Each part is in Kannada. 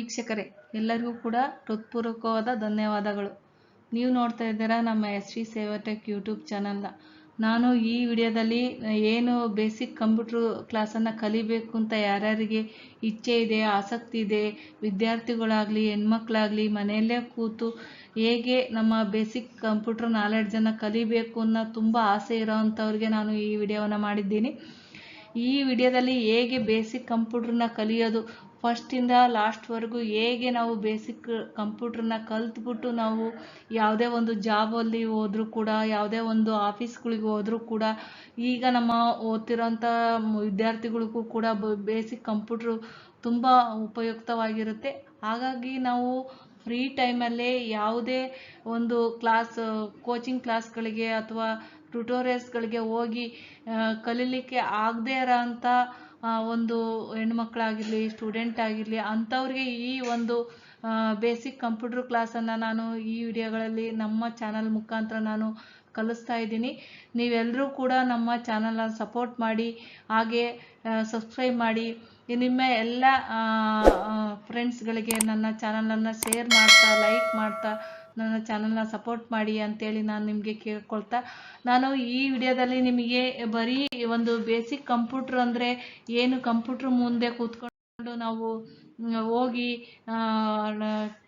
ವೀಕ್ಷಕರೇ, ಎಲ್ಲರಿಗೂ ಕೂಡ ಹೃತ್ಪೂರ್ವಕವಾದ ಧನ್ಯವಾದಗಳು. ನೀವು ನೋಡ್ತಾ ಇದ್ದೀರಾ ನಮ್ಮ ಎಸ್ ವಿ ಸೇವಟೆಕ್ ಯೂಟ್ಯೂಬ್ ಚಾನಲ್ನ. ನಾನು ಈ ವಿಡಿಯೋದಲ್ಲಿ ಏನು ಬೇಸಿಕ್ ಕಂಪ್ಯೂಟ್ರ್ ಕ್ಲಾಸನ್ನು ಕಲಿಬೇಕು ಅಂತ ಯಾರ್ಯಾರಿಗೆ ಇಚ್ಛೆ ಇದೆ, ಆಸಕ್ತಿ ಇದೆ, ವಿದ್ಯಾರ್ಥಿಗಳಾಗಲಿ, ಹೆಣ್ಮಕ್ಳಾಗಲಿ, ಮನೆಯಲ್ಲೇ ಕೂತು ಹೇಗೆ ನಮ್ಮ ಬೇಸಿಕ್ ಕಂಪ್ಯೂಟ್ರ್ ನಾಲೆಡ್ಜನ್ನು ಕಲಿಬೇಕು ಅನ್ನೋ ತುಂಬ ಆಸೆ ಇರೋವಂಥವ್ರಿಗೆ ನಾನು ಈ ವಿಡಿಯೋವನ್ನು ಮಾಡಿದ್ದೀನಿ. ಈ ವಿಡಿಯೋದಲ್ಲಿ ಹೇಗೆ ಬೇಸಿಕ್ ಕಂಪ್ಯೂಟ್ರನ್ನ ಕಲಿಯೋದು ಫಸ್ಟಿಂದ ಲಾಸ್ಟ್ವರೆಗೂ ಹೇಗೆ ನಾವು ಬೇಸಿಕ್ ಕಂಪ್ಯೂಟ್ರನ್ನ ಕಲ್ತ್ಬಿಟ್ಟು ನಾವು ಯಾವುದೇ ಒಂದು ಜಾಬಲ್ಲಿ ಹೋದರೂ ಕೂಡ, ಯಾವುದೇ ಒಂದು ಆಫೀಸ್ಗಳಿಗೆ ಹೋದರೂ ಕೂಡ, ಈಗ ನಮ್ಮ ಓದ್ತಿರೋಂಥ ವಿದ್ಯಾರ್ಥಿಗಳಿಗೂ ಕೂಡ ಬೇಸಿಕ್ ಕಂಪ್ಯೂಟ್ರು ತುಂಬ ಉಪಯುಕ್ತವಾಗಿರುತ್ತೆ. ಹಾಗಾಗಿ ನಾವು ಫ್ರೀ ಟೈಮಲ್ಲೇ ಯಾವುದೇ ಒಂದು ಕ್ಲಾಸ್, ಕೋಚಿಂಗ್ ಕ್ಲಾಸ್ಗಳಿಗೆ ಅಥವಾ ಟ್ಯುಟೋರಿಯಲ್ಸ್ಗಳಿಗೆ ಹೋಗಿ ಕಲೀಲಿಕ್ಕೆ ಆಗದೇ ಇರೋಂಥ ಒಂದು ಹೆಣ್ಮಕ್ಳಾಗಿರಲಿ ಸ್ಟೂಡೆಂಟ್ ಆಗಿರಲಿ, ಅಂಥವ್ರಿಗೆ ಈ ಒಂದು ಬೇಸಿಕ್ ಕಂಪ್ಯೂಟ್ರ್ ಕ್ಲಾಸನ್ನು ನಾನು ಈ ವಿಡಿಯೋಗಳಲ್ಲಿ ನಮ್ಮ ಚಾನಲ್ ಮುಖಾಂತರ ನಾನು ಕಲಿಸ್ತಾ ಇದ್ದೀನಿ. ನೀವೆಲ್ಲರೂ ಕೂಡ ನಮ್ಮ ಚಾನಲನ್ನು ಸಪೋರ್ಟ್ ಮಾಡಿ, ಹಾಗೆ ಸಬ್ಸ್ಕ್ರೈಬ್ ಮಾಡಿ. ನಿಮ್ಮ ಎಲ್ಲ ಫ್ರೆಂಡ್ಸ್ಗಳಿಗೆ ನನ್ನ ಚಾನಲನ್ನು ಶೇರ್ ಮಾಡ್ತಾ ಲೈಕ್ ಮಾಡ್ತಾ ನನ್ನ ಚಾನಲ್ನ ಸಪೋರ್ಟ್ ಮಾಡಿ ಅಂತೇಳಿ ನಾನು ನಿಮಗೆ ಕೇಳ್ಕೊಳ್ತಾ. ನಾನು ಈ ವಿಡಿಯೋದಲ್ಲಿ ನಿಮಗೆ ಬರೀ ಒಂದು ಬೇಸಿಕ್ ಕಂಪ್ಯೂಟ್ರ್ ಅಂದರೆ ಏನು ಕಂಪ್ಯೂಟ್ರ್ ಮುಂದೆ ಕೂತ್ಕೊಂಡು ನಾವು ಹೋಗಿ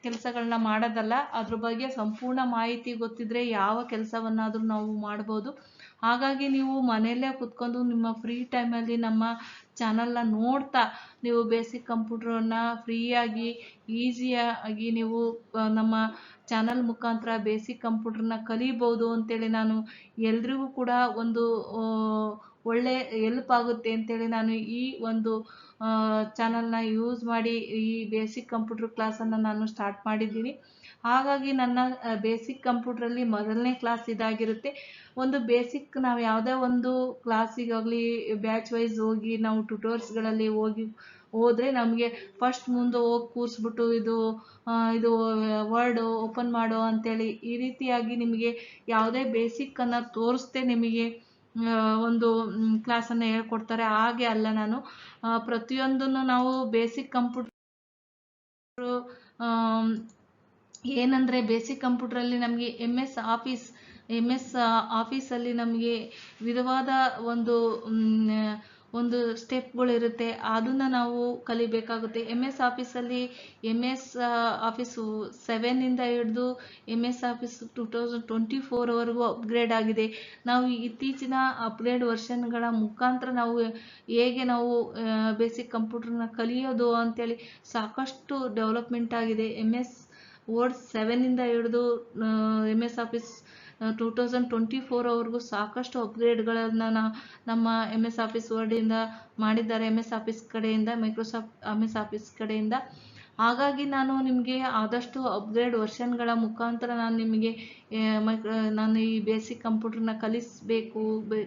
ಕೆಲಸಗಳನ್ನ ಮಾಡೋದಲ್ಲ, ಅದ್ರ ಬಗ್ಗೆ ಸಂಪೂರ್ಣ ಮಾಹಿತಿ ಗೊತ್ತಿದ್ರೆ ಯಾವ ಕೆಲಸವನ್ನಾದರೂ ನಾವು ಮಾಡ್ಬೋದು. ಹಾಗಾಗಿ ನೀವು ಮನೆಯಲ್ಲೇ ಕೂತ್ಕೊಂಡು ನಿಮ್ಮ ಫ್ರೀ ಟೈಮಲ್ಲಿ ನಮ್ಮ ಚಾನಲ್ನ ನೋಡ್ತಾ, ನೀವು ಬೇಸಿಕ್ ಕಂಪ್ಯೂಟ್ರನ್ನು ಫ್ರೀಯಾಗಿ ಈಸಿಯಾಗಿ ನೀವು ನಮ್ಮ ಚಾನಲ್ ಮುಖಾಂತರ ಬೇಸಿಕ್ ಕಂಪ್ಯೂಟರ್ನ ಕಲಿಬೋದು ಅಂತೇಳಿ ನಾನು ಎಲ್ರಿಗೂ ಕೂಡ ಒಂದು ಒಳ್ಳೆ ಎಲ್ಪ್ ಆಗುತ್ತೆ ಅಂತೇಳಿ ನಾನು ಈ ಒಂದು ಚಾನಲ್ನ ಯೂಸ್ ಮಾಡಿ ಈ ಬೇಸಿಕ್ ಕಂಪ್ಯೂಟರ್ ಕ್ಲಾಸನ್ನು ನಾನು ಸ್ಟಾರ್ಟ್ ಮಾಡಿದ್ದೀನಿ. ಹಾಗಾಗಿ ನನ್ನ ಬೇಸಿಕ್ ಕಂಪ್ಯೂಟ್ರಲ್ಲಿ ಮೊದಲನೇ ಕ್ಲಾಸ್ ಇದಾಗಿರುತ್ತೆ. ಒಂದು ಬೇಸಿಕ್ ನಾವು ಯಾವುದೇ ಒಂದು ಕ್ಲಾಸಿಗಾಗಲಿ ಬ್ಯಾಚ್ ವೈಸ್ ಹೋಗಿ ನಾವು ಟ್ಯುಟೋರ್ಸ್ಗಳಲ್ಲಿ ಹೋಗಿ ಹೋದರೆ ನಮಗೆ ಫಸ್ಟ್ ಮುಂದೆ ಹೋಗಿ ಕೂರಿಸ್ಬಿಟ್ಟು ಇದು ಇದು ವರ್ಡ್ ಓಪನ್ ಮಾಡು ಅಂತೇಳಿ ಈ ರೀತಿಯಾಗಿ ನಿಮಗೆ ಯಾವುದೇ ಬೇಸಿಕ್ಕನ್ನು ತೋರಿಸ್ದೆ ನಿಮಗೆ ಒಂದು ಕ್ಲಾಸನ್ನು ಹೇಳ್ಕೊಡ್ತಾರೆ. ಹಾಗೆ ಅಲ್ಲ ನಾನು ಪ್ರತಿಯೊಂದನ್ನು ನಾವು ಬೇಸಿಕ್ ಕಂಪ್ಯೂಟರ್ ಏನಂದರೆ ಬೇಸಿಕ್ ಕಂಪ್ಯೂಟ್ರಲ್ಲಿ ನಮಗೆ M S office M S ಆಫೀಸಲ್ಲಿ ನಮಗೆ ವಿಧವಾದ ಒಂದು ಒಂದು ಸ್ಟೆಪ್ಗಳಿರುತ್ತೆ ಅದನ್ನು ನಾವು ಕಲಿಬೇಕಾಗುತ್ತೆ. ಎಂ ಎಸ್ ಆಫೀಸಲ್ಲಿ ಎಂ ಎಸ್ ಆಫೀಸು ಸೆವೆನ್ನಿಂದ ಹಿಡಿದು M S office two thousand twenty ಫೋರ್ವರೆಗೂ upgrade ಆಗಿದೆ. ನಾವು ಇತ್ತೀಚಿನ ಅಪ್ಗ್ರೇಡ್ ವರ್ಷನ್ಗಳ ಮುಖಾಂತರ ನಾವು ಹೇಗೆ ನಾವು ಬೇಸಿಕ್ ಕಂಪ್ಯೂಟರ್ನ ಕಲಿಯೋದು ಅಂತೇಳಿ ಸಾಕಷ್ಟು ಡೆವಲಪ್ಮೆಂಟ್ ಆಗಿದೆ. ಎಂ ಎಸ್ ವರ್ಡ್ ಸೆವೆನ್ನಿಂದ ಹಿಡಿದು M S office two thousand twenty ಫೋರ್ವರೆಗೂ ಸಾಕಷ್ಟು ಅಪ್ಗ್ರೇಡ್ಗಳನ್ನು ನಮ್ಮ ಎಂ ಎಸ್ ಆಫೀಸ್ ವರ್ಡಿಂದ ಮಾಡಿದ್ದಾರೆ. ಎಂ ಎಸ್ ಆಫೀಸ್ ಕಡೆಯಿಂದ ಮೈಕ್ರೋಸಾಫ್ಟ್ ಎಂ ಎಸ್ ಆಫೀಸ್ ಕಡೆಯಿಂದ. ಹಾಗಾಗಿ ನಾನು ನಿಮಗೆ ಆದಷ್ಟು ಅಪ್ಗ್ರೇಡ್ ವರ್ಷನ್ಗಳ ಮುಖಾಂತರ ನಾನು ನಿಮಗೆ ನಾನು ಈ ಬೇಸಿಕ್ ಕಂಪ್ಯೂಟ್ರನ್ನ ಕಲಿಸಬೇಕು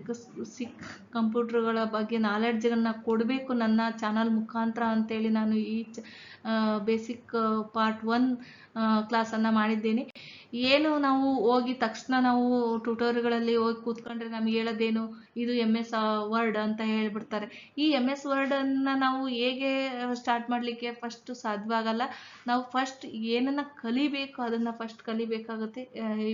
ಬೇಸಿಕ್ ಕಂಪ್ಯೂಟರ್ಗಳ ಬಗ್ಗೆ ನಾಲೆಡ್ಜ್ಗಳನ್ನ ಕೊಡಬೇಕು ನನ್ನ ಚಾನಲ್ ಮುಖಾಂತರ ಅಂತೇಳಿ ನಾನು ಈ ಬೇಸಿಕ್ ಪಾರ್ಟ್ ಒನ್ ಕ್ಲಾಸನ್ನು ಮಾಡಿದ್ದೀನಿ. ಏನು ನಾವು ಹೋಗಿ ತಕ್ಷಣ ನಾವು ಟ್ಯೂಟೋರಿಗಳಲ್ಲಿ ಹೋಗಿ ಕೂತ್ಕೊಂಡ್ರೆ ನಮ್ಗೆ ಹೇಳೋದೇನು? ಇದು ಎಂ ಎಸ್ ವರ್ಡ್ ಅಂತ ಹೇಳ್ಬಿಡ್ತಾರೆ. ಈ ಎಂ ಎಸ್ ವರ್ಡನ್ನು ನಾವು ಹೇಗೆ ಸ್ಟಾರ್ಟ್ ಮಾಡಲಿಕ್ಕೆ ಫಸ್ಟ್ ಸಾಧ್ಯವಾಗಲ್ಲ ನಾವು ಫಸ್ಟ್ ಏನನ್ನು ಕಲಿಬೇಕು ಅದನ್ನು ಫಸ್ಟ್ ಕಲಿಬೇಕಾಗುತ್ತೆ.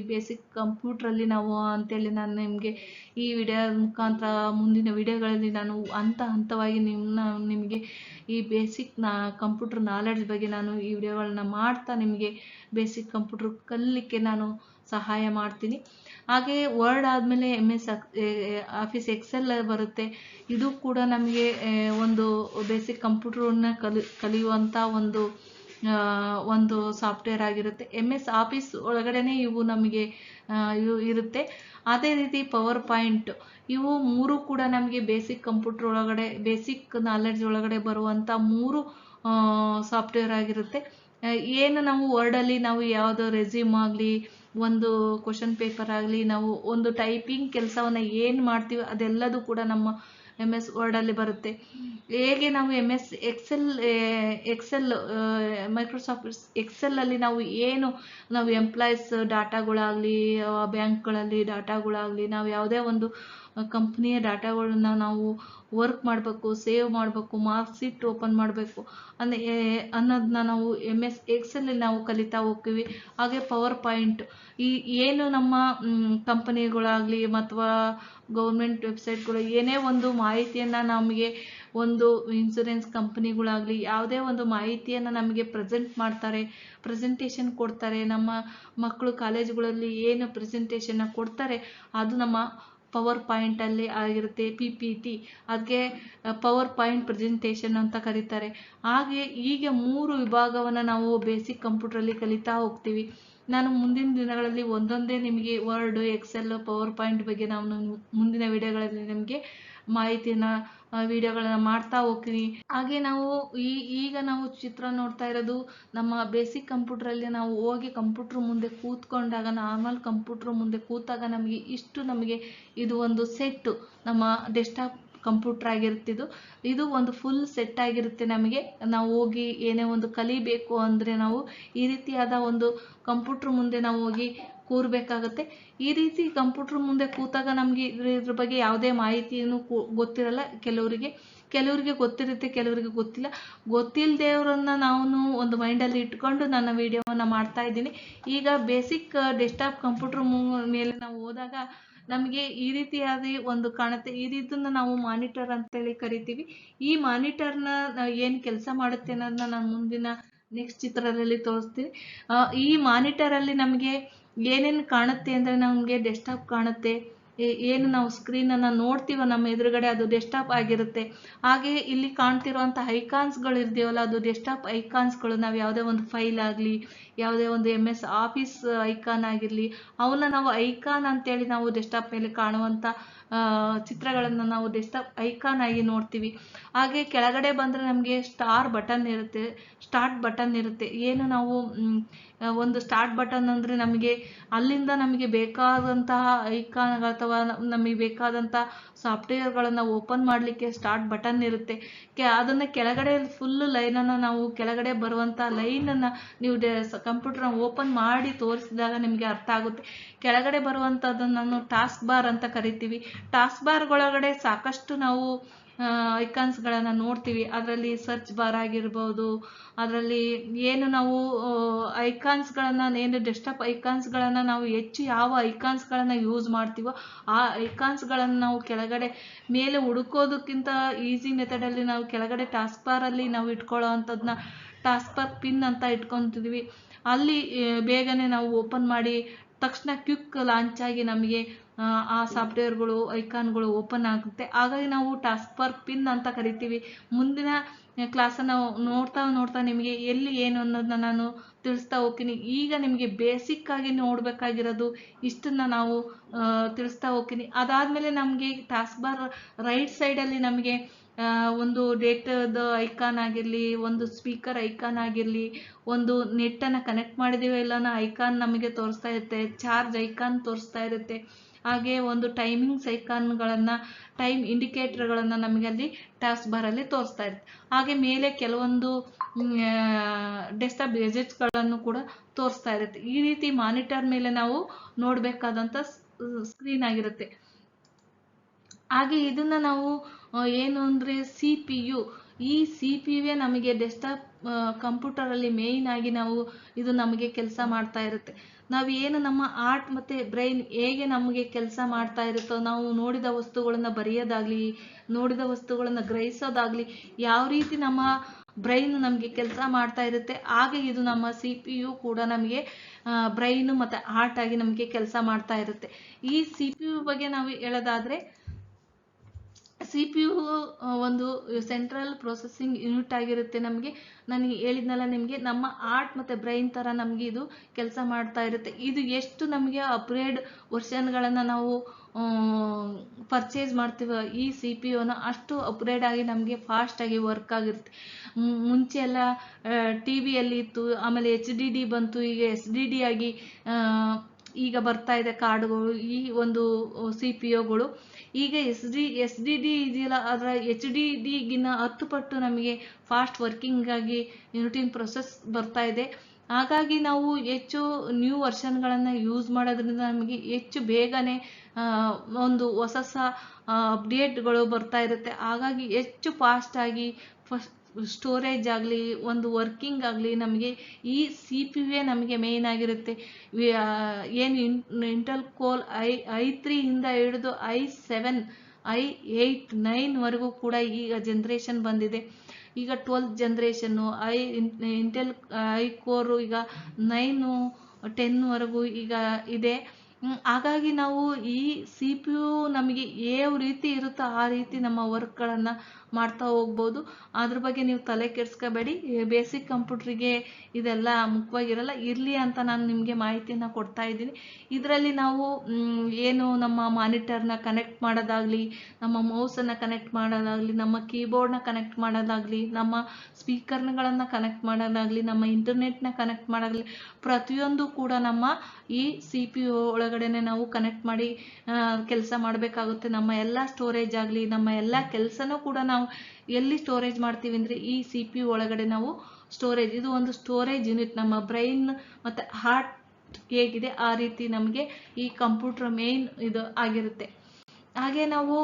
ಬೇಸಿಕ್ ಕಂಪ್ಯೂಟ್ರಲ್ಲಿ ನಾವು ಅಂತೇಳಿ ನಾನು ನಿಮಗೆ ಈ ವಿಡಿಯೋ ಮುಖಾಂತರ ಮುಂದಿನ ವಿಡಿಯೋಗಳಲ್ಲಿ ನಾನು ಹಂತ ಹಂತವಾಗಿ ನಿಮ್ಮ ನಿಮಗೆ ಈ ಬೇಸಿಕ್ ನಾ ಕಂಪ್ಯೂಟ್ರ್ ನಾಲೆಡ್ಜ್ ಬಗ್ಗೆ ನಾನು ಈ ವಿಡಿಯೋಗಳನ್ನ ಮಾಡ್ತಾ ನಿಮಗೆ ಬೇಸಿಕ್ ಕಂಪ್ಯೂಟ್ರ್ ಕಲಿಲಿಕ್ಕೆ ನಾನು ಸಹಾಯ ಮಾಡ್ತೀನಿ. ಹಾಗೆ ವರ್ಡ್ ಆದಮೇಲೆ ಎಂ ಎಸ್ ಆಫೀಸ್ ಎಕ್ಸೆಲ್ ಬರುತ್ತೆ. ಇದು ಕೂಡ ನಮಗೆ ಒಂದು ಬೇಸಿಕ್ ಕಂಪ್ಯೂಟ್ರನ್ನ ಕಲಿ ಕಲಿಯುವಂಥ ಒಂದು ಒಂದು ಸಾಫ್ಟ್ವೇರ್ ಆಗಿರುತ್ತೆ. ಎಂ ಎಸ್ ಆಫೀಸ್ ಒಳಗಡೆನೇ ಇವು ನಮಗೆ ಇವು ಇರುತ್ತೆ. ಅದೇ ರೀತಿ ಪವರ್ ಪಾಯಿಂಟ್ ಇವು ಮೂರು ಕೂಡ ನಮಗೆ ಬೇಸಿಕ್ ಕಂಪ್ಯೂಟರ್ ಒಳಗಡೆ ಬೇಸಿಕ್ ನಾಲೆಡ್ಜ್ ಒಳಗಡೆ ಬರುವಂಥ ಮೂರು ಸಾಫ್ಟ್ವೇರ್ ಆಗಿರುತ್ತೆ. ಏನು ನಾವು ವರ್ಡಲ್ಲಿ ನಾವು ಯಾವುದೋ ರೆಸ್ಯೂಮ್ ಆಗಲಿ, ಒಂದು ಕ್ವಶನ್ ಪೇಪರ್ ಆಗಲಿ, ನಾವು ಒಂದು ಟೈಪಿಂಗ್ ಕೆಲಸವನ್ನು ಏನು ಮಾಡ್ತೀವಿ ಅದೆಲ್ಲದೂ ಕೂಡ ನಮ್ಮ ಎಂ ಎಸ್ ವರ್ಡಲ್ಲಿ ಬರುತ್ತೆ. ಹೇಗೆ ನಾವು M S Excel Excel Microsoft ಎಕ್ಸೆಲ್ಲಲ್ಲಿ ನಾವು ಏನು, ನಾವು ಎಂಪ್ಲಾಯೀಸ್ ಡಾಟಾಗಳಾಗಲಿ ಬ್ಯಾಂಕ್ಗಳಲ್ಲಿ ಡಾಟಾಗಳಾಗಲಿ ನಾವು ಯಾವುದೇ ಒಂದು ಕಂಪ್ನಿಯ ಡಾಟಾಗಳನ್ನ ನಾವು ವರ್ಕ್ ಮಾಡಬೇಕು ಸೇವ್ ಮಾಡಬೇಕು ಮಾರ್ಕ್ ಶೀಟ್ ಓಪನ್ ಮಾಡಬೇಕು ಅಂದ್ರೆ ಅನ್ನೋದನ್ನ ನಾವು ಎಂ ಎಸ್ ಎಕ್ಸೆಲ್ ನಾವು ಕಲಿತಾ ಹೋಗ್ತೀವಿ. ಹಾಗೆ ಪವರ್ ಪಾಯಿಂಟ್ ಈ ಏನು ನಮ್ಮ ಕಂಪನಿಗಳಾಗಲಿ ಅಥವಾ ಗೌರ್ಮೆಂಟ್ ವೆಬ್ಸೈಟ್ಗಳು ಏನೇ ಒಂದು ಮಾಹಿತಿಯನ್ನು ನಮಗೆ ಒಂದು ಇನ್ಸೂರೆನ್ಸ್ ಕಂಪ್ನಿಗಳಾಗಲಿ ಯಾವುದೇ ಒಂದು ಮಾಹಿತಿಯನ್ನು ನಮಗೆ ಪ್ರೆಸೆಂಟ್ ಮಾಡ್ತಾರೆ ಪ್ರೆಸೆಂಟೇಷನ್ ಕೊಡ್ತಾರೆ, ನಮ್ಮ ಮಕ್ಕಳು ಕಾಲೇಜುಗಳಲ್ಲಿ ಏನು ಪ್ರೆಸೆಂಟೇಷನ್ನ ಕೊಡ್ತಾರೆ, ಅದು ನಮ್ಮ ಪವರ್ ಪಾಯಿಂಟಲ್ಲಿ ಆಗಿರುತ್ತೆ ಪಿ ಪಿ ಟಿ ಅದಕ್ಕೆ ಪವರ್ ಪಾಯಿಂಟ್ ಪ್ರೆಸೆಂಟೇಷನ್ ಅಂತ ಕರೀತಾರೆ. ಹಾಗೆ ಹೀಗೆ ಮೂರು ವಿಭಾಗವನ್ನು ನಾವು ಬೇಸಿಕ್ ಕಂಪ್ಯೂಟ್ರಲ್ಲಿ ಕಲಿತಾ ಹೋಗ್ತೀವಿ. ನಾನು ಮುಂದಿನ ದಿನಗಳಲ್ಲಿ ಒಂದೊಂದೇ ನಿಮಗೆ ವರ್ಡ್ ಎಕ್ಸೆಲ್ ಪವರ್ ಪಾಯಿಂಟ್ ಬಗ್ಗೆ ನಾನು ಮುಂದಿನ ವಿಡಿಯೋಗಳಲ್ಲಿ ನಿಮಗೆ ಮಾಹಿತಿನ ವಿಡಿಯೋಗಳನ್ನ ಮಾಡ್ತಾ ಹೋಗ್ತೀನಿ. ಹಾಗೆ ನಾವು ಈ, ಈಗ ನಾವು ಚಿತ್ರ ನೋಡ್ತಾ ಇರೋದು ನಮ್ಮ ಬೇಸಿಕ್ ಕಂಪ್ಯೂಟ್ರಲ್ಲಿ ನಾವು ಹೋಗಿ ಕಂಪ್ಯೂಟ್ರ್ ಮುಂದೆ ಕೂತ್ಕೊಂಡಾಗ ನಾರ್ಮಲ್ ಕಂಪ್ಯೂಟ್ರ್ ಮುಂದೆ ಕೂತಾಗ ನಮಗೆ ಇಷ್ಟು ನಮಗೆ ಇದು ಒಂದು ಸೆಟ್ಟು ನಮ್ಮ ಡೆಸ್ಕ್ಟಾಪ್ ಕಂಪ್ಯೂಟ್ರ್ ಆಗಿರುತ್ತಿದ್ದು ಇದು. ಒಂದು ಫುಲ್ ಸೆಟ್ ಆಗಿರುತ್ತೆ ನಮಗೆ. ನಾವು ಹೋಗಿ ಏನೇ ಒಂದು ಕಲಿಬೇಕು ಅಂದರೆ ನಾವು ಈ ರೀತಿಯಾದ ಒಂದು ಕಂಪ್ಯೂಟ್ರ್ ಮುಂದೆ ನಾವು ಹೋಗಿ ಕೂರಬೇಕಾಗತ್ತೆ. ಈ ರೀತಿ ಕಂಪ್ಯೂಟ್ರ್ ಮುಂದೆ ಕೂತಾಗ ನಮಗೆ ಇದ್ರ ಬಗ್ಗೆ ಯಾವುದೇ ಮಾಹಿತಿಯನ್ನು ಗೊತ್ತಿರಲ್ಲ ಕೆಲವರಿಗೆ. ಕೆಲವರಿಗೆ ಗೊತ್ತಿರುತ್ತೆ, ಕೆಲವರಿಗೆ ಗೊತ್ತಿಲ್ಲ. ಗೊತ್ತಿಲ್ಲದವ್ರನ್ನ ನಾನು ಒಂದು ಮೈಂಡಲ್ಲಿ ಇಟ್ಕೊಂಡು ನನ್ನ ವಿಡಿಯೋವನ್ನು ಮಾಡ್ತಾ ಇದ್ದೀನಿ. ಈಗ ಬೇಸಿಕ್ ಡೆಸ್ಕ್ಟಾಪ್ ಕಂಪ್ಯೂಟ್ರ್ ಮೇಲೆ ನಾವು ಹೋದಾಗ ನಮಗೆ ಈ ರೀತಿಯಾದ ಒಂದು ಕಾಣುತ್ತೆ. ಈ ರೀತಿಯನ್ನು ನಾವು ಮಾನಿಟರ್ ಅಂತೇಳಿ ಕರಿತೀವಿ. ಈ ಮಾನಿಟರ್ನ ಏನು ಕೆಲಸ ಮಾಡುತ್ತೆ ಅನ್ನೋದನ್ನ ನಾನು ಮುಂದಿನ ನೆಕ್ಸ್ಟ್ ಚಿತ್ರದಲ್ಲಿ ತೋರಿಸ್ತೀನಿ. ಈ ಮಾನಿಟರಲ್ಲಿ ನಮಗೆ ಏನೇನು ಕಾಣುತ್ತೆ ಅಂದರೆ ನಮಗೆ ಡೆಸ್ಕ್ಟಾಪ್ ಕಾಣುತ್ತೆ. ಏನು ನಾವು ಸ್ಕ್ರೀನನ್ನು ನೋಡ್ತೀವೋ ನಮ್ಮ ಎದುರುಗಡೆ ಅದು ಡೆಸ್ಕ್ಟಾಪ್ ಆಗಿರುತ್ತೆ. ಹಾಗೆ ಇಲ್ಲಿ ಕಾಣ್ತಿರುವಂಥ ಐಕಾನ್ಸ್ಗಳು ಇರ್ತೀವಲ್ಲ, ಅದು ಡೆಸ್ಕ್ಟಾಪ್ ಐಕಾನ್ಸ್ಗಳು ನಾವು ಯಾವುದೇ ಒಂದು ಫೈಲ್ ಆಗಲಿ, ಯಾವುದೇ ಒಂದು ಎಂ ಎಸ್ ಆಫೀಸ್ ಐಕಾನ್ ಆಗಿರಲಿ ಅವನ್ನ ನಾವು ಐಕಾನ್ ಅಂತೇಳಿ ನಾವು ಡೆಸ್ಕ್ಟಾಪ್ ಮೇಲೆ ಕಾಣುವಂಥ ಚಿತ್ರಗಳನ್ನು ನಾವು ಡೆಸ್ಕ್ಟಾಪ್ ಐಕಾನ್ ಆಗಿ ನೋಡ್ತೀವಿ. ಹಾಗೆ ಕೆಳಗಡೆ ಬಂದರೆ ನಮಗೆ ಸ್ಟಾರ್ ಬಟನ್ ಇರುತ್ತೆ, ಸ್ಟಾರ್ಟ್ ಬಟನ್ ಇರುತ್ತೆ. ಏನು ನಾವು ಒಂದು ಸ್ಟಾರ್ಟ್ ಬಟನ್ ಅಂದರೆ ನಮಗೆ ಅಲ್ಲಿಂದ ನಮಗೆ ಬೇಕಾದಂತಹ ಐಕಾನ್ ಅಥವಾ ನಮ್- ನಮಗೆ ಬೇಕಾದಂಥ ಸಾಫ್ಟ್ವೇರ್ಗಳನ್ನು ಓಪನ್ ಮಾಡಲಿಕ್ಕೆ ಸ್ಟಾರ್ಟ್ ಬಟನ್ ಇರುತ್ತೆ. ಕೆ, ಅದನ್ನು ಕೆಳಗಡೆ ಫುಲ್ ಲೈನನ್ನು ನಾವು ಕೆಳಗಡೆ ಬರುವಂಥ ಲೈನನ್ನು ನೀವು ಕಂಪ್ಯೂಟರ್ನ ಓಪನ್ ಮಾಡಿ ತೋರಿಸಿದಾಗ ನಿಮಗೆ ಅರ್ಥ ಆಗುತ್ತೆ. ಕೆಳಗಡೆ ಬರುವಂಥದ್ದನ್ನು ನಾನು ಟಾಸ್ಕ್ ಬಾರ್ ಅಂತ ಕರಿತೀವಿ. ಟಾಸ್ಕ್ ಒಳಗಡೆ ಸಾಕಷ್ಟು ನಾವು ಐಕಾನ್ಸ್ಗಳನ್ನು ನೋಡ್ತೀವಿ. ಅದರಲ್ಲಿ ಸರ್ಚ್ ಬಾರ್ ಆಗಿರ್ಬೋದು, ಅದರಲ್ಲಿ ಏನು ನಾವು ಐಕಾನ್ಸ್ಗಳನ್ನು ಏನು ಡೆಸ್ಕ್ಟಾಪ್ ಐಕಾನ್ಸ್ಗಳನ್ನು ನಾವು ಹೆಚ್ಚು ಯಾವ ಐಕಾನ್ಸ್ಗಳನ್ನು ಯೂಸ್ ಮಾಡ್ತೀವೋ, ಆ ಐಕಾನ್ಸ್ಗಳನ್ನು ನಾವು ಕೆಳಗಡೆ ಮೇಲೆ ಹುಡುಕೋದಕ್ಕಿಂತ ಈಸಿ ಮೆಥಡಲ್ಲಿ ನಾವು ಕೆಳಗಡೆ ಟಾಸ್ಕ್ ಬಾರಲ್ಲಿ ನಾವು ಇಟ್ಕೊಳ್ಳೋ ಅಂಥದ್ದನ್ನ ಟಾಸ್ಕ್ ಬಾರ್ ಪಿನ್ ಅಂತ ಇಟ್ಕೊತಿದ್ವಿ. ಅಲ್ಲಿ ಬೇಗನೆ ನಾವು ಓಪನ್ ಮಾಡಿ, ತಕ್ಷಣ ಕ್ವಿಕ್ ಲಾಂಚ್ ಆಗಿ ನಮಗೆ ಆ, ಸಾಫ್ಟ್ವೇರ್ಗಳು ಐಕಾನ್ಗಳು ಓಪನ್ ಆಗುತ್ತೆ. ಹಾಗಾಗಿ ನಾವು ಟಾಸ್ಕ್ ಬಾರ್ ಪಿನ್ ಅಂತ ಕರಿತೀವಿ. ಮುಂದಿನ ಕ್ಲಾಸನ್ನು ನೋಡ್ತಾ ನೋಡ್ತಾ ನಿಮಗೆ ಎಲ್ಲಿ ಏನು ಅನ್ನೋದನ್ನ ನಾನು ತಿಳಿಸ್ತಾ ಹೋಗ್ತೀನಿ. ಈಗ ನಿಮಗೆ ಬೇಸಿಕ್ ಆಗಿ ನೋಡಬೇಕಾಗಿರೋದು ಇಷ್ಟನ್ನ ನಾವು ತಿಳಿಸ್ತಾ ಹೋಗ್ತೀನಿ. ಅದಾದಮೇಲೆ ನಮಗೆ ಟಾಸ್ಕ್ ಬಾರ್ ರೈಟ್ ಸೈಡಲ್ಲಿ ನಮಗೆ ಒಂದು ಡೇಟದ ಐಕಾನ್ ಆಗಿರಲಿ ಒಂದು ಸ್ಪೀಕರ್ ಐಕಾನ್ ಆಗಿರಲಿ ಒಂದು ನೆಟ್ಟನ್ನು ಕನೆಕ್ಟ್ ಮಾಡಿದೀವೋ ಇಲ್ಲ ಅನ್ನೋ ಐಕಾನ್ ನಮಗೆ ತೋರಿಸ್ತಾ ಇರುತ್ತೆ. ಚಾರ್ಜ್ ಐಕಾನ್ ತೋರಿಸ್ತಾ ಇರುತ್ತೆ. ಹಾಗೆ ಒಂದು ಟೈಮಿಂಗ್ ಐಕಾನ್ಗಳನ್ನು ಟೈಮ್ ಇಂಡಿಕೇಟರ್ಗಳನ್ನು ನಮಗೆ ಅಲ್ಲಿ ಟಾಸ್ಕ್ ಬಾರಲ್ಲಿ ತೋರಿಸ್ತಾ ಇರುತ್ತೆ. ಹಾಗೆ ಮೇಲೆ ಕೆಲವೊಂದು ಡೆಸ್ಕ್ಟಾಪ್ ಗೆಜೆಟ್ಸ್ಗಳನ್ನು ಕೂಡ ತೋರಿಸ್ತಾ ಇರುತ್ತೆ. ಈ ರೀತಿ ಮಾನಿಟರ್ ಮೇಲೆ ನಾವು ನೋಡಬೇಕಾದಂಥ ಸ್ಕ್ರೀನ್ ಆಗಿರುತ್ತೆ. ಹಾಗೆ ಇದನ್ನ ನಾವು ಏನು ಅಂದರೆ ಸಿ ಪಿ ಯು ಈ ಸಿ ಪಿ ಯುವೇ ನಮಗೆ ಡೆಸ್ಕ್ಟಾಪ್ ಕಂಪ್ಯೂಟರಲ್ಲಿ ಮೇಯ್ನ್ ಆಗಿ ನಾವು ಇದು ನಮಗೆ ಕೆಲಸ ಮಾಡ್ತಾ ಇರುತ್ತೆ. ನಾವು ಏನು ನಮ್ಮ ಆರ್ಟ್ ಮತ್ತು ಬ್ರೈನ್ ಹೇಗೆ ನಮಗೆ ಕೆಲಸ ಮಾಡ್ತಾ ಇರುತ್ತೋ, ನಾವು ನೋಡಿದ ವಸ್ತುಗಳನ್ನು ಬರೆಯೋದಾಗಲಿ, ನೋಡಿದ ವಸ್ತುಗಳನ್ನು ಗ್ರಹಿಸೋದಾಗಲಿ, ಯಾವ ರೀತಿ ನಮ್ಮ ಬ್ರೈನ್ ನಮಗೆ ಕೆಲಸ ಮಾಡ್ತಾ ಇರುತ್ತೆ, ಹಾಗೆ ಇದು ನಮ್ಮ ಸಿ ಪಿ ಯು ಕೂಡ ನಮಗೆ ಬ್ರೈನು ಮತ್ತು ಆರ್ಟ್ ಆಗಿ ನಮಗೆ ಕೆಲಸ ಮಾಡ್ತಾ ಇರುತ್ತೆ. ಈ ಸಿ ಪಿ ಯು ಬಗ್ಗೆ ನಾವು ಹೇಳೋದಾದರೆ ಸಿ ಪಿ ಯು ಒಂದು ಸೆಂಟ್ರಲ್ ಪ್ರೊಸೆಸಿಂಗ್ ಯೂನಿಟ್ ಆಗಿರುತ್ತೆ ನಮಗೆ. ನಾನು ಹೇಳಿದ್ನಲ್ಲ ನಿಮಗೆ, ನಮ್ಮ ಆರ್ಟ್ ಮತ್ತು ಬ್ರೈನ್ ಥರ ನಮಗೆ ಇದು ಕೆಲಸ ಮಾಡ್ತಾ ಇರುತ್ತೆ. ಇದು ಎಷ್ಟು ನಮಗೆ ಅಪ್ಗ್ರೇಡ್ ವರ್ಷನ್ಗಳನ್ನು ನಾವು ಪರ್ಚೇಸ್ ಮಾಡ್ತೀವೋ ಈ ಸಿ ಪಿ ಯುನ ಅಷ್ಟು ಅಪ್ಗ್ರೇಡ್ ಆಗಿ ನಮಗೆ ಫಾಸ್ಟಾಗಿ ವರ್ಕ್ ಆಗಿರುತ್ತೆ. ಮುಂಚೆ ಎಲ್ಲ ಟಿ ವಿಯಲ್ಲಿ ಇತ್ತು, ಆಮೇಲೆ ಎಚ್ ಡಿ ಡಿ ಬಂತು, ಈಗ ಎಸ್ ಡಿ ಡಿ ಆಗಿ ಈಗ ಬರ್ತಾ ಇದೆ ಕಾರ್ಡ್ಗಳು, ಈ ಒಂದು ಸಿ ಪಿ ಯುಗಳು. ಈಗ S D S D D ಇದೆಯಲ್ಲ ಅದರ ಎಚ್ ಡಿ ಡಿಗಿನ್ನ ಹತ್ತು ಪಟ್ಟು ನಮಗೆ ಫಾಸ್ಟ್ ವರ್ಕಿಂಗಾಗಿ ಯೂನಿಟಿನ್ ಪ್ರೊಸೆಸ್ ಬರ್ತಾ ಇದೆ. ಹಾಗಾಗಿ ನಾವು ಹೆಚ್ಚು ನ್ಯೂ ವರ್ಷನ್ಗಳನ್ನು ಯೂಸ್ ಮಾಡೋದ್ರಿಂದ ನಮಗೆ ಹೆಚ್ಚು ಬೇಗನೆ ಒಂದು ಹೊಸ ಹೊಸ ಅಪ್ಡೇಟ್ಗಳು ಬರ್ತಾ ಇರುತ್ತೆ. ಹಾಗಾಗಿ ಹೆಚ್ಚು ಫಾಸ್ಟಾಗಿ ಫಸ್ಟ್ ಸ್ಟೋರೇಜ್ ಆಗಲಿ, ಒಂದು ವರ್ಕಿಂಗ್ ಆಗಲಿ ನಮಗೆ ಈ ಸಿ ಪಿ ಯು ನಮಗೆ ಮೇಯ್ನ್ ಆಗಿರುತ್ತೆ. ಏನು in Intel core I I ತ್ರೀಯಿಂದ ಹಿಡಿದು ಐ ಸೆವೆನ್ ಐ ಏಯ್ಟ್ ನೈನ್ವರೆಗೂ ಕೂಡ ಈಗ ಜನ್ರೇಷನ್ ಬಂದಿದೆ. ಈಗ twelfth generation I Intel I core ಈಗ ನೈನು ಟೆನ್ವರೆಗೂ ಈಗ ಇದೆ. ಹಾಗಾಗಿ ನಾವು ಈ ಸಿ ಪಿ ಯು ನಮಗೆ ಯಾವ ರೀತಿ ಇರುತ್ತೋ ಆ ರೀತಿ ನಮ್ಮ ವರ್ಕ್ಗಳನ್ನು ಮಾಡ್ತಾ ಹೋಗ್ಬೋದು. ಅದ್ರ ಬಗ್ಗೆ ನೀವು ತಲೆ ಕೆಡಿಸ್ಕೋಬೇಡಿ. ಬೇಸಿಕ್ ಕಂಪ್ಯೂಟ್ರಿಗೆ ಇದೆಲ್ಲ ಮುಖ್ಯವಾಗಿರಲ್ಲ, ಇರಲಿ ಅಂತ ನಾನು ನಿಮಗೆ ಮಾಹಿತಿಯನ್ನು ಕೊಡ್ತಾ ಇದ್ದೀನಿ. ಇದರಲ್ಲಿ ನಾವು ಏನು ನಮ್ಮ ಮಾನಿಟರ್ನ ಕನೆಕ್ಟ್ ಮಾಡೋದಾಗಲಿ, ನಮ್ಮ ಮೌಸನ್ನು ಕನೆಕ್ಟ್ ಮಾಡೋದಾಗಲಿ, ನಮ್ಮ ಕೀಬೋರ್ಡ್ನ ಕನೆಕ್ಟ್ ಮಾಡೋದಾಗಲಿ, ನಮ್ಮ ಸ್ಪೀಕರ್ಗಳನ್ನು ಕನೆಕ್ಟ್ ಮಾಡೋದಾಗಲಿ, ನಮ್ಮ ಇಂಟರ್ನೆಟ್ನ ಕನೆಕ್ಟ್ ಮಾಡೋದಾಗಲಿ, ಪ್ರತಿಯೊಂದು ಕೂಡ ನಮ್ಮ ಈ ಸಿ ಪಿ ಯು ಒಳಗಡೆನೆ ನಾವು ಕನೆಕ್ಟ್ ಮಾಡಿ ಕೆಲಸ ಮಾಡಬೇಕಾಗುತ್ತೆ. ನಮ್ಮ ಎಲ್ಲ ಸ್ಟೋರೇಜ್ ಆಗಲಿ, ನಮ್ಮ ಎಲ್ಲ ಕೆಲಸನೂ ಕೂಡ ನಾವು ಎಲ್ಲಿ ಸ್ಟೋರೇಜ್ ಮಾಡ್ತೀವಿ ಅಂದರೆ ಈ ಸಿ ಪಿ ಒಳಗಡೆ ನಾವು ಸ್ಟೋರೇಜ್ ಇದು ಒಂದು ಸ್ಟೋರೇಜ್ ಯೂನಿಟ್ ನಮ್ಮ ಬ್ರೈನ್ ಮತ್ತು ಹಾರ್ಟ್ ಹೇಗಿದೆ? ಆ ರೀತಿ ನಮಗೆ ಈ ಕಂಪ್ಯೂಟರ್ ಮೇನ್ ಇದು ಆಗಿರುತ್ತೆ. ಹಾಗೆ ನಾವು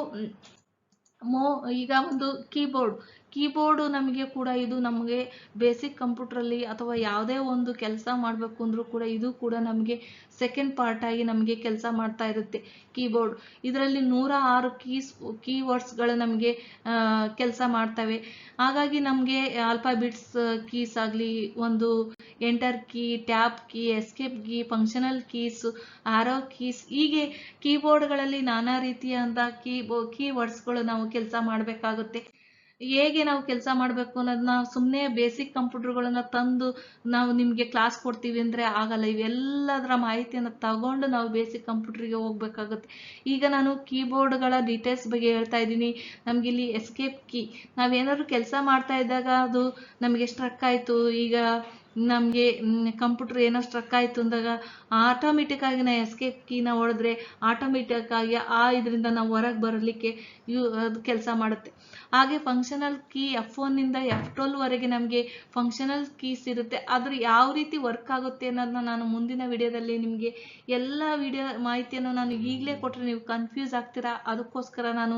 ಮೋ, ಈಗ ಒಂದು ಕೀಬೋರ್ಡ್ ಕೀಬೋರ್ಡು ನಮಗೆ ಕೂಡ ಇದು ನಮಗೆ ಬೇಸಿಕ್ ಕಂಪ್ಯೂಟ್ರಲ್ಲಿ ಅಥವಾ ಯಾವುದೇ ಒಂದು ಕೆಲಸ ಮಾಡಬೇಕು ಅಂದರೂ ಕೂಡ ಇದು ಕೂಡ ನಮಗೆ ಸೆಕೆಂಡ್ ಪಾರ್ಟ್ ಆಗಿ ನಮಗೆ ಕೆಲಸ ಮಾಡ್ತಾ ಇರುತ್ತೆ ಕೀಬೋರ್ಡ್. ಇದರಲ್ಲಿ ನೂರ ಆರು ಕೀಸ್ ಕೀವರ್ಡ್ಸ್ಗಳು ನಮಗೆ ಕೆಲಸ ಮಾಡ್ತವೆ. ಹಾಗಾಗಿ ನಮಗೆ ಆಲ್ಫಾಬಿಟ್ಸ್ ಕೀಸ್ ಆಗಲಿ, ಒಂದು enter key tab key escape key functional keys arrow keys ಹೀಗೆ ಕೀಬೋರ್ಡ್ಗಳಲ್ಲಿ ನಾನಾ ರೀತಿಯಾದ ಕೀ ಕೀವರ್ಡ್ಸ್ಗಳು ನಾವು ಕೆಲಸ ಮಾಡಬೇಕಾಗುತ್ತೆ. ಹೇಗೆ ನಾವು ಕೆಲಸ ಮಾಡಬೇಕು ಅನ್ನೋದನ್ನ ಸುಮ್ಮನೆ ಬೇಸಿಕ್ ಕಂಪ್ಯೂಟರ್ಗಳನ್ನ ತಂದು ನಾವು ನಿಮಗೆ ಕ್ಲಾಸ್ ಕೊಡ್ತೀವಿ ಅಂದರೆ ಆಗಲ್ಲ. ಇವೆಲ್ಲದರ ಮಾಹಿತಿಯನ್ನು ತಗೊಂಡು ನಾವು ಬೇಸಿಕ್ ಕಂಪ್ಯೂಟ್ರಿಗೆ ಹೋಗ್ಬೇಕಾಗುತ್ತೆ. ಈಗ ನಾನು ಕೀಬೋರ್ಡ್ಗಳ ಡೀಟೇಲ್ಸ್ ಬಗ್ಗೆ ಹೇಳ್ತಾ ಇದ್ದೀನಿ. ನಮಗಿಲ್ಲಿ ಎಸ್ಕೇಪ್ ಕೀ ನಾವೇನಾದ್ರು ಕೆಲಸ ಮಾಡ್ತಾ ಇದ್ದಾಗ ಅದು ನಮಗೆ ಸ್ಟ್ರಕ್ ಆಯಿತು. ಈಗ ನಮಗೆ ಕಂಪ್ಯೂಟರ್ ಏನೋ ಸ್ಟ್ರಕ್ ಆಯಿತು ಅಂದಾಗ ಆಟೋಮೆಟಿಕ್ ಆಗಿ ನಾವು ಎಸ್ಕೇಪ್ ಕೀನ ಹೊಡೆದ್ರೆ ಆಟೋಮೆಟಿಕ್ ಆಗಿ ಆ ಇದರಿಂದ ನಾವು ಹೊರಗೆ ಬರಲಿಕ್ಕೆ ಯೂ, ಅದು ಕೆಲಸ ಮಾಡುತ್ತೆ. ಹಾಗೆ ಫಂಕ್ಷನಲ್ ಕೀ ಎಫ್ ಒನ್ನಿಂದ ಎಫ್ ಟ್ವೆಲ್ವರೆಗೆ ನಮಗೆ ಫಂಕ್ಷನಲ್ ಕೀಸ್ ಇರುತ್ತೆ. ಆದರೆ ಯಾವ ರೀತಿ ವರ್ಕ್ ಆಗುತ್ತೆ ಅನ್ನೋದನ್ನ ನಾನು ಮುಂದಿನ ವಿಡಿಯೋದಲ್ಲಿ ನಿಮಗೆ ಎಲ್ಲ ವಿಡಿಯೋ ಮಾಹಿತಿಯನ್ನು ನಾನು ಈಗಲೇ ಕೊಟ್ಟರೆ ನೀವು ಕನ್ಫ್ಯೂಸ್ ಆಗ್ತೀರಾ? ಅದಕ್ಕೋಸ್ಕರ ನಾನು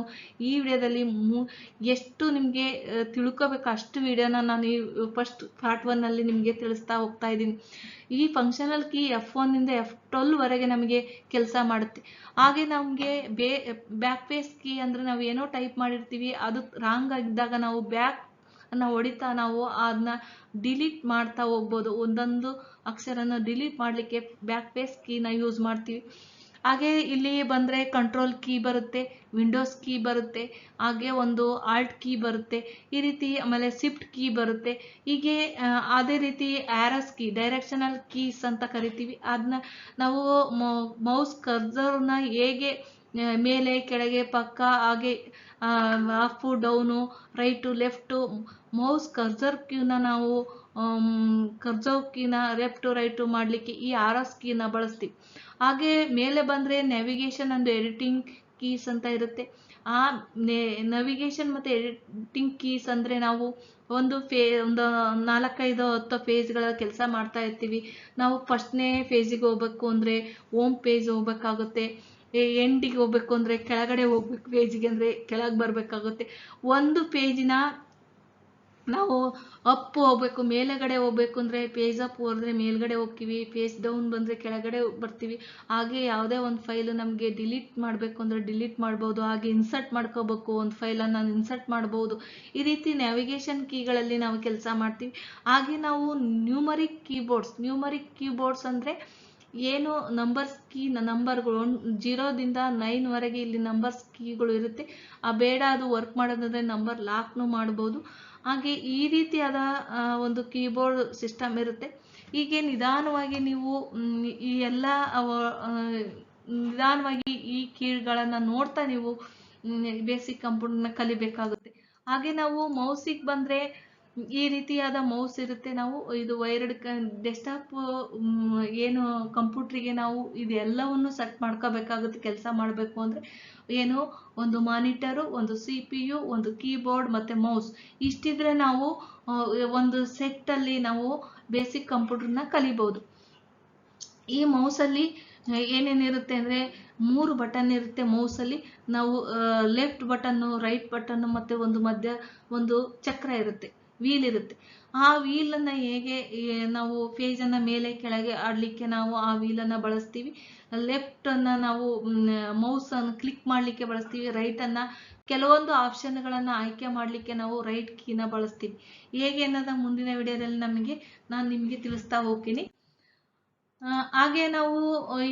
ಈ ವಿಡಿಯೋದಲ್ಲಿ ಎಷ್ಟು ನಿಮಗೆ ತಿಳ್ಕೋಬೇಕು ಅಷ್ಟು ವಿಡಿಯೋನ ನಾನು ಈ ಫಸ್ಟ್ ಪಾರ್ಟ್ ಒನ್ನಲ್ಲಿ ನಿಮಗೆ ತಿಳಿಸ್ತಾ ಹೋಗ್ತಾ ಇದ್ದೀನಿ. ಈ ಫಂಕ್ಷನಲ್ ಕೀ ಎಫ್ ಒನ್ನಿಂದ ಎಫ್ ಟ್ವೆಲ್ವರೆಗೆ ನಮಗೆ ಕೆಲಸ ಮಾಡುತ್ತೆ. ಹಾಗೆ ನಮಗೆ ಬೇ ಬ್ಯಾಕ್ ಫೇಸ್ ಕೀ ಅಂದರೆ ನಾವು ಏನೋ ಟೈಪ್ ಮಾಡಿರ್ತೀವಿ, ಅದು ರಾಂಗ್ ಆಗಿದ್ದಾಗ ನಾವು ಬ್ಯಾಕ್ ಅನ್ನ ಹೊಡಿತಾ ನಾವು ಅದನ್ನ ಡಿಲೀಟ್ ಮಾಡ್ತಾ ಹೋಗ್ಬೋದು. ಒಂದೊಂದು ಅಕ್ಷರನ ಡಿಲೀಟ್ ಮಾಡಲಿಕ್ಕೆ ಬ್ಯಾಕ್ ಫೇಸ್ ಕೀನ ಯೂಸ್ ಮಾಡ್ತೀವಿ. ಹಾಗೆ ಇಲ್ಲಿ ಬಂದರೆ ಕಂಟ್ರೋಲ್ ಕೀ ಬರುತ್ತೆ ವಿಂಡೋಸ್ ಕೀ ಬರುತ್ತೆ, ಹಾಗೆ ಒಂದು ಆಲ್ಟ್ ಕೀ ಬರುತ್ತೆ, ಈ ರೀತಿ ಆಮೇಲೆ ಸಿಫ್ಟ್ ಕೀ ಬರುತ್ತೆ. ಹೀಗೆ ಅದೇ ರೀತಿ ಆ್ಯರಸ್ ಕೀ ಡೈರೆಕ್ಷನಲ್ ಕೀಸ್ ಅಂತ ಕರಿತೀವಿ. ಅದನ್ನ ನಾವು ಮೌಸ್ ಕರ್ಸರ್ನ ಹೇಗೆ ಮೇಲೆ, ಕೆಳಗೆ, ಪಕ್ಕ, ಹಾಗೆ up down right left mouse cursor ಕ್ಯೂನ ನಾವು ಕರ್ಸರ್ ಕೀನ ಲೆಫ್ಟು ರೈಟು ಮಾಡಲಿಕ್ಕೆ ಈ ಆರಸ್ ಕೀನ ಬಳಸ್ತೀವಿ. ಹಾಗೆ ಮೇಲೆ ಬಂದರೆ ನ್ಯಾವಿಗೇಷನ್ ಅಂಡ್ ಎಡಿಟಿಂಗ್ ಕೀಸ್ ಅಂತ ಇರುತ್ತೆ. ಆ ನವಿಗೇಷನ್ ಮತ್ತು ಎಡಿಟಿಂಗ್ ಕೀಸ್ ಅಂದರೆ ನಾವು ಒಂದು ಫೇ, ಒಂದು ನಾಲ್ಕೈದು ಹತ್ತು ಪೇಜ್ಗಳ ಕೆಲಸ ಮಾಡ್ತಾ ಇರ್ತೀವಿ. ನಾವು ಫಸ್ಟ್ನೇ ಪೇಜಿಗೆ ಹೋಗ್ಬೇಕು ಅಂದರೆ ಓಮ್ ಪೇಜ್ ಹೋಗ್ಬೇಕಾಗುತ್ತೆ. ಎಂಡಿಗೆ ಹೋಗ್ಬೇಕು ಅಂದರೆ ಕೆಳಗಡೆ ಹೋಗ್ಬೇಕು ಪೇಜಿಗೆ ಅಂದರೆ ಕೆಳಗೆ ಬರಬೇಕಾಗುತ್ತೆ. ಒಂದು ಪೇಜಿನ ನಾವು ಅಪ್ ಹೋಗ್ಬೇಕು, ಮೇಲುಗಡೆ ಹೋಗ್ಬೇಕು ಅಂದರೆ ಪೇಜ್ ಅಪ್ ಹೋದ್ರೆ ಮೇಲ್ಗಡೆ ಹೋಗ್ತೀವಿ ಪೇಜ್ ಡೌನ್ ಬಂದರೆ ಕೆಳಗಡೆ ಬರ್ತೀವಿ. ಹಾಗೆ ಯಾವುದೇ ಒಂದು ಫೈಲ್ ನಮಗೆ ಡಿಲೀಟ್ ಮಾಡಬೇಕು ಅಂದರೆ ಡಿಲೀಟ್ ಮಾಡ್ಬೋದು, ಹಾಗೆ ಇನ್ಸರ್ಟ್ ಮಾಡ್ಕೋಬೇಕು ಒಂದು ಫೈಲನ್ನು ಇನ್ಸರ್ಟ್ ಮಾಡ್ಬೋದು. ಈ ರೀತಿ ನ್ಯಾವಿಗೇಷನ್ ಕೀಗಳಲ್ಲಿ ನಾವು ಕೆಲಸ ಮಾಡ್ತೀವಿ. ಹಾಗೆ ನಾವು ನ್ಯೂಮರಿಕ್ ಕೀಬೋರ್ಡ್ಸ್ ನ್ಯೂಮರಿಕ್ ಕೀಬೋರ್ಡ್ಸ್ ಅಂದರೆ ಏನು ನಂಬರ್ಸ್ ಕೀ ನಂಬರ್ಗಳು ಒನ್ ಜೀರೋದಿಂದ ನೈನ್ವರೆಗೆ ಇಲ್ಲಿ ನಂಬರ್ಸ್ ಕೀಗಳು ಇರುತ್ತೆ. ಆ ಬೇಡ ಅದು ವರ್ಕ್ ಮಾಡೋದಂದರೆ ನಂಬರ್ ಲಾಕ್ನು ಮಾಡ್ಬೋದು. ಹಾಗೆ ಈ ರೀತಿಯಾದ ಒಂದು ಕೀಬೋರ್ಡ್ ಸಿಸ್ಟಮ್ ಇರುತ್ತೆ. ಹೀಗೆ ನಿಧಾನವಾಗಿ ನೀವು ಈ ಎಲ್ಲ ನಿಧಾನವಾಗಿ ಈ ಕೀಗಳನ್ನು ನೋಡ್ತಾ ನೀವು ಬೇಸಿಕ್ ಕಂಪ್ಯೂಟರ್ನ ಕಲಿಬೇಕಾಗುತ್ತೆ. ಹಾಗೆ ನಾವು ಮೌಸಿಗೆ ಬಂದರೆ ಈ ರೀತಿಯಾದ ಮೌಸ್ ಇರುತ್ತೆ. ನಾವು ಇದು ವೈರ್ಡ್ ಡೆಸ್ಕ್ಟಾಪ್ ಏನು ಕಂಪ್ಯೂಟ್ರಿಗೆ ನಾವು ಇದೆಲ್ಲವನ್ನು ಸೆಟ್ ಮಾಡ್ಕೋಬೇಕಾಗುತ್ತೆ, ಕೆಲಸ ಮಾಡಬೇಕು ಅಂದರೆ ಏನು? ಒಂದು ಮಾನಿಟರು ಒಂದು ಸಿ ಪಿ ಯು ಒಂದು ಕೀಬೋರ್ಡ್ ಮತ್ತು ಮೌಸ್ ಇಷ್ಟಿದ್ರೆ ನಾವು ಒಂದು ಸೆಟ್ಟಲ್ಲಿ ನಾವು ಬೇಸಿಕ್ ಕಂಪ್ಯೂಟ್ರನ್ನ ಕಲಿಬೋದು. ಈ ಮೌಸಲ್ಲಿ ಏನೇನಿರುತ್ತೆ ಅಂದರೆ, ಮೂರು ಬಟನ್ ಇರುತ್ತೆ ಮೌಸಲ್ಲಿ ನಾವು ಲೆಫ್ಟ್ ಬಟನ್ನು ರೈಟ್ ಬಟನ್ನು ಮತ್ತು ಒಂದು ಮಧ್ಯ ಒಂದು ಚಕ್ರ ಇರುತ್ತೆ. ವೀಲ್ ಇರುತ್ತೆ ಆ ವೀಲನ್ನು ಹೇಗೆ ನಾವು ಪೇಜನ್ನು ಮೇಲೆ ಕೆಳಗೆ ಆಡಲಿಕ್ಕೆ ನಾವು ಆ ವೀಲನ್ನು ಬಳಸ್ತೀವಿ. ಲೆಫ್ಟನ್ನು ನಾವು ಮೌಸನ್ನು ಕ್ಲಿಕ್ ಮಾಡಲಿಕ್ಕೆ ಬಳಸ್ತೀವಿ. ರೈಟನ್ನು ಕೆಲವೊಂದು ಆಪ್ಷನ್ಗಳನ್ನು ಆಯ್ಕೆ ಮಾಡಲಿಕ್ಕೆ ನಾವು ರೈಟ್ ಕೀನ ಬಳಸ್ತೀವಿ. ಹೇಗೆ ಅನ್ನೋದ ಮುಂದಿನ ವಿಡಿಯೋದಲ್ಲಿ ನಮಗೆ ನಾನು ನಿಮಗೆ ತಿಳಿಸ್ತಾ ಹೋಗ್ತೀನಿ. ಹಾಗೆ ನಾವು,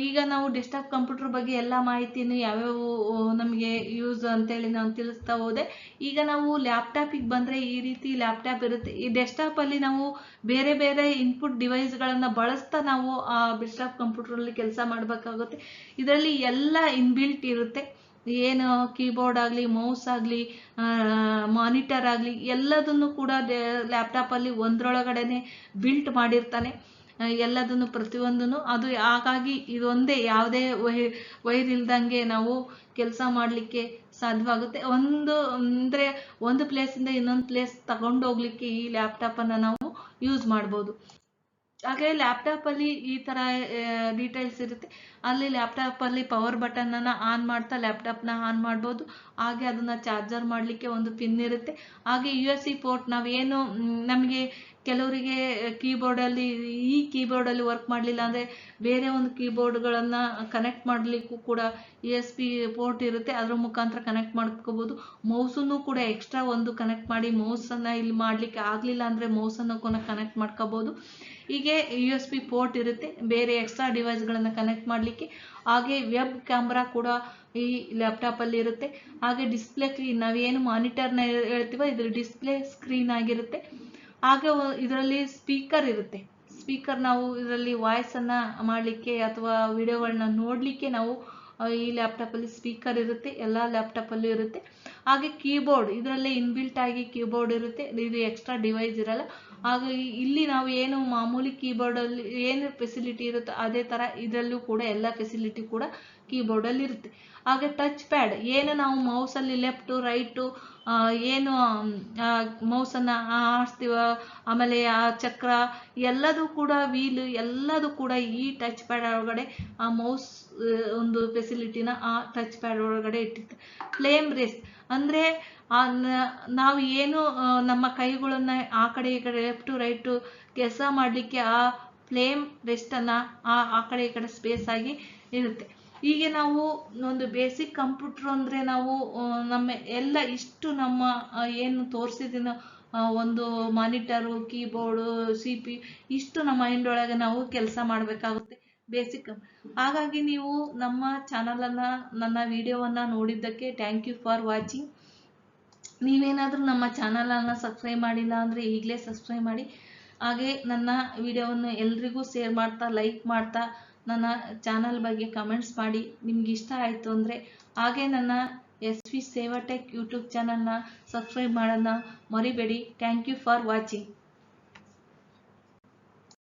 ಈಗ ನಾವು ಡೆಸ್ಕ್ಟಾಪ್ ಕಂಪ್ಯೂಟರ್ ಬಗ್ಗೆ ಎಲ್ಲ ಮಾಹಿತಿಯನ್ನು ಯಾವ್ಯಾವ ಯೂಸ್ ಅಂತೇಳಿ ನಾನು ತಿಳಿಸ್ತಾ ಹೋದೆ. ಈಗ ನಾವು ಲ್ಯಾಪ್ಟಾಪಿಗೆ ಬಂದರೆ ಈ ರೀತಿ ಲ್ಯಾಪ್ಟಾಪ್ ಇರುತ್ತೆ. ಈ ಡೆಸ್ಕ್ಟಾಪಲ್ಲಿ ನಾವು ಬೇರೆ ಬೇರೆ ಇನ್ಪುಟ್ ಡಿವೈಸ್ಗಳನ್ನು ಬಳಸ್ತಾ ನಾವು ಆ ಡೆಸ್ಕ್ಟಾಪ್ ಕಂಪ್ಯೂಟ್ರಲ್ಲಿ ಕೆಲಸ ಮಾಡಬೇಕಾಗುತ್ತೆ. ಇದರಲ್ಲಿ ಎಲ್ಲ ಇನ್ಬಿಲ್ಟ್ ಇರುತ್ತೆ. ಏನು ಕೀಬೋರ್ಡ್ ಆಗಲಿ ಮೌಸ್ ಆಗಲಿ ಮಾನಿಟರ್ ಆಗಲಿ ಎಲ್ಲದನ್ನು ಕೂಡ ಲ್ಯಾಪ್ಟಾಪಲ್ಲಿ ಒಂದರೊಳಗಡೆನೆ ಬಿಲ್ಟ್ ಮಾಡಿರ್ತಾನೆ. ಎಲ್ಲದನ್ನು ಪ್ರತಿಯೊಂದನ್ನು. ಅದು ಹಾಗಾಗಿ ಇದೊಂದೇ ಯಾವುದೇ ವೈರ್ ಇಲ್ದಂಗೆ ನಾವು ಕೆಲಸ ಮಾಡಲಿಕ್ಕೆ ಸಾಧ್ಯವಾಗುತ್ತೆ. ಒಂದು, ಅಂದರೆ ಒಂದು ಪ್ಲೇಸಿಂದ ಇನ್ನೊಂದು ಪ್ಲೇಸ್ ತಗೊಂಡು ಹೋಗ್ಲಿಕ್ಕೆ ಈ ಲ್ಯಾಪ್ಟಾಪನ್ನು ನಾವು ಯೂಸ್ ಮಾಡ್ಬೋದು. ಹಾಗೆ ಲ್ಯಾಪ್ಟಾಪಲ್ಲಿ ಈ ಥರ ಡೀಟೇಲ್ಸ್ ಇರುತ್ತೆ. ಅಲ್ಲಿ ಲ್ಯಾಪ್ಟಾಪಲ್ಲಿ ಪವರ್ ಬಟನನ್ನು ಆನ್ ಮಾಡ್ತಾ ಲ್ಯಾಪ್ಟಾಪ್ನ ಆನ್ ಮಾಡ್ಬೋದು. ಹಾಗೆ ಅದನ್ನು ಚಾರ್ಜರ್ ಮಾಡಲಿಕ್ಕೆ ಒಂದು ಪಿನ್ ಇರುತ್ತೆ. ಹಾಗೆ ಯು ಎಸ್ ಸಿ ಪೋರ್ಟ್ ನಾವೇನು ನಮಗೆ ಕೆಲವರಿಗೆ ಕೀಬೋರ್ಡಲ್ಲಿ, ಈ ಕೀಬೋರ್ಡಲ್ಲಿ ವರ್ಕ್ ಮಾಡಲಿಲ್ಲ ಅಂದರೆ ಬೇರೆ ಒಂದು ಕೀಬೋರ್ಡ್ಗಳನ್ನು ಕನೆಕ್ಟ್ ಮಾಡಲಿಕ್ಕೂ ಕೂಡ ಯು ಎಸ್ ಪಿ ಪೋರ್ಟ್ ಇರುತ್ತೆ. ಅದರ ಮುಖಾಂತರ ಕನೆಕ್ಟ್ ಮಾಡ್ಕೋಬೋದು. ಮೌಸನ್ನು ಕೂಡ ಎಕ್ಸ್ಟ್ರಾ ಒಂದು ಕನೆಕ್ಟ್ ಮಾಡಿ ಮೌಸನ್ನು ಇಲ್ಲಿ ಮಾಡಲಿಕ್ಕೆ ಆಗಲಿಲ್ಲ ಅಂದರೆ ಮೌಸನ್ನು ಕೂಡ ಕನೆಕ್ಟ್ ಮಾಡ್ಕೋಬೋದು. ಹೀಗೆ ಯು ಎಸ್ ಪಿ ಪೋರ್ಟ್ ಇರುತ್ತೆ. ಬೇರೆ ಎಕ್ಸ್ಟ್ರಾ ಡಿವೈಸ್ಗಳನ್ನು ಕನೆಕ್ಟ್ ಮಾಡಲಿಕ್ಕೆ. ಹಾಗೆ ವೆಬ್ ಕ್ಯಾಮ್ರಾ ಕೂಡ ಈ ಲ್ಯಾಪ್ಟಾಪಲ್ಲಿ ಇರುತ್ತೆ. ಹಾಗೆ ಡಿಸ್ಪ್ಲೇ ಸ್ಕ್ರೀನ್ ನಾವೇನು ಮಾನಿಟರ್ನ ಹೇಳ್ತೀವೋ ಇದು ಡಿಸ್ಪ್ಲೇ ಸ್ಕ್ರೀನ್ ಆಗಿರುತ್ತೆ. ಹಾಗೆ ಇದರಲ್ಲಿ ಸ್ಪೀಕರ್ ಇರುತ್ತೆ. ಸ್ಪೀಕರ್ ನಾವು ಇದರಲ್ಲಿ ವಾಯ್ಸನ್ನು ಮಾಡಲಿಕ್ಕೆ ಅಥವಾ ವಿಡಿಯೋಗಳನ್ನ ನೋಡಲಿಕ್ಕೆ ನಾವು ಈ ಲ್ಯಾಪ್ಟಾಪಲ್ಲಿ ಸ್ಪೀಕರ್ ಇರುತ್ತೆ, ಎಲ್ಲ ಲ್ಯಾಪ್ಟಾಪಲ್ಲೂ ಇರುತ್ತೆ. ಹಾಗೆ ಕೀಬೋರ್ಡ್ ಇದರಲ್ಲೇ ಇನ್ಬಿಲ್ಟ್ ಆಗಿ ಕೀಬೋರ್ಡ್ ಇರುತ್ತೆ. ಇದು ಎಕ್ಸ್ಟ್ರಾ ಡಿವೈಸ್ ಇರಲ್ಲ. ಹಾಗೆ ಇಲ್ಲಿ ನಾವು ಏನು ಮಾಮೂಲಿ ಕೀಬೋರ್ಡಲ್ಲಿ ಏನು ಫೆಸಿಲಿಟಿ ಇರುತ್ತೋ ಅದೇ ತರ ಇದರಲ್ಲೂ ಕೂಡ ಎಲ್ಲ ಫೆಸಿಲಿಟಿ ಕೂಡ ಕೀಬೋರ್ಡಲ್ಲಿ ಇರುತ್ತೆ. ಹಾಗೆ ಟಚ್ ಪ್ಯಾಡ್ ಏನು ನಾವು ಮೌಸಲ್ಲಿ ಲೆಫ್ಟು ರೈಟು ಏನು ಮೌಸನ್ನು ಆಡಿಸ್ತೀವ ಆಮೇಲೆ ಆ ಚಕ್ರ, ಎಲ್ಲದೂ ಕೂಡ ವೀಲ್ ಎಲ್ಲದೂ ಕೂಡ ಈ ಟಚ್ ಪ್ಯಾಡ್ ಒಳಗಡೆ ಆ ಮೌಸ್ ಒಂದು ಫೆಸಿಲಿಟಿನ ಆ ಟಚ್ ಪ್ಯಾಡ್ ಒಳಗಡೆ ಇಟ್ಟಿತ್ತು. ಫ್ಲೇಮ್ ರೇಸ್ ಅಂದರೆ ನಾವು ಏನು ನಮ್ಮ ಕೈಗಳನ್ನ ಆ ಕಡೆ ಈ ಕಡೆ ಲೆಫ್ಟು ರೈಟು ಕೆಲಸ ಮಾಡಲಿಕ್ಕೆ ಆ ಫ್ಲೇಮ್ ರೆಸ್ಟನ್ನು ಆ ಆ ಕಡೆ ಈ ಕಡೆ ಸ್ಪೇಸ್ ಆಗಿ ಇರುತ್ತೆ. ಹೀಗೆ ನಾವು ಒಂದು ಬೇಸಿಕ್ ಕಂಪ್ಯೂಟರ್ ಅಂದರೆ ನಾವು ನಮ್ಮ ಎಲ್ಲ ಇಷ್ಟು ನಮ್ಮ ಏನು ತೋರಿಸಿದ್ದಿನ ಒಂದು ಮಾನಿಟರು ಕೀಬೋರ್ಡು ಸಿ ಪಿ ಇಷ್ಟು ನಮ್ಮ ಮೈಂಡ್ ಒಳಗೆ ನಾವು ಕೆಲಸ ಮಾಡಬೇಕಾಗುತ್ತೆ. ಬೇಸಿಕ್ ಹಾಗಾಗಿ ನೀವು ನಮ್ಮ ಚಾನಲನ್ನು ನನ್ನ ವಿಡಿಯೋವನ್ನು ನೋಡಿದ್ದಕ್ಕೆ ಥ್ಯಾಂಕ್ ಯು ಫಾರ್ ವಾಚಿಂಗ್ ನೀವೇನಾದರೂ ನಮ್ಮ ಚಾನಲನ್ನು ಸಬ್ಸ್ಕ್ರೈಬ್ ಮಾಡಿಲ್ಲ ಅಂದರೆ ಈಗಲೇ ಸಬ್ಸ್ಕ್ರೈಬ್ ಮಾಡಿ. ಹಾಗೆ ನನ್ನ ವಿಡಿಯೋವನ್ನು ಎಲ್ರಿಗೂ ಶೇರ್ ಮಾಡ್ತಾ ಲೈಕ್ ಮಾಡ್ತಾ ನನ್ನ ಚಾನಲ್ ಬಗ್ಗೆ ಕಮೆಂಟ್ಸ್ ಮಾಡಿ ನಿಮ್ಗೆ ಇಷ್ಟ ಆಯಿತು ಅಂದರೆ ಹಾಗೆ ನನ್ನ S V Seva tech YouTube ಚಾನಲ್ನ ಸಬ್ಸ್ಕ್ರೈಬ್ ಮಾಡೋಣ ಮರಿಬೇಡಿ. Thank you for watching